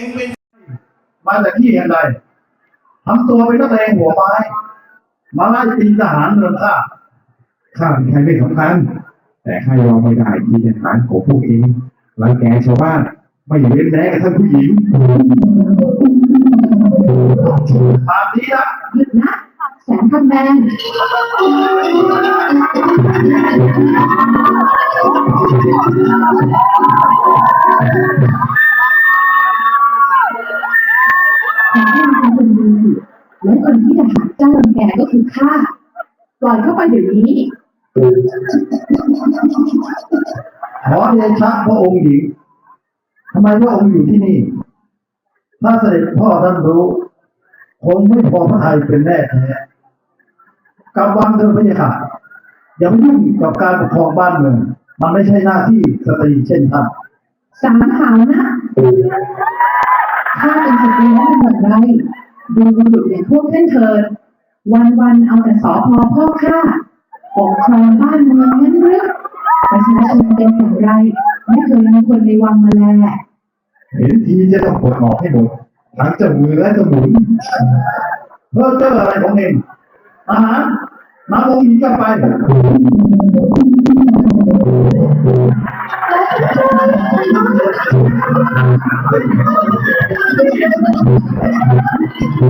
เองเป็นมาจากที่ยังไงทำตัวเป็นนักเลงหัวไม้มาไล่ตีทหารเมืองข้าข้าเป็นใครไม่สำคัญ แต่ข้ายอมไม่ได้ที่ทหารของพวกเองรังแกชาวบ้านไม่เว้นแม้กระทั่งผู้หญิงตามนี้นะหยุดนะแสนคำแมน และคนที่ทหารเจ้ารังแกก็คือข้าปล่อยเข้าไปเดี๋ยวนี้ขอเดชะพระองค์หญิงทำไมพระองค์อยู่ที่นี่ ถ้าเสด็จพ่อท่านรู้คงไม่พอพระทัยเป็นแน่แท้กำวังเธอพระยาค่ะอย่ามายุ่งกับการปกครองบ้านเมืองมันไม่ใช่หน้าที่สตรีเช่นท่านสามหาวนะข้าเป็นสตรีแล้วเป็นอย่างไร ดูบุรุษอย่างพวกท่านเถิดวันวันๆเอาแต่สอพอพ่อข้าปกครองบ้านเมืองนั้นหรือประชาชนเป็นอย่างไร ไม่เคยมีคนในวังมาแลเห็นทีจะต้องปลดออกให้หมดทั้งเจ้ามือและเจ้าหมุนเพื่อเจออะไรของเองอาหารนำองค์หญิงกลับไปเ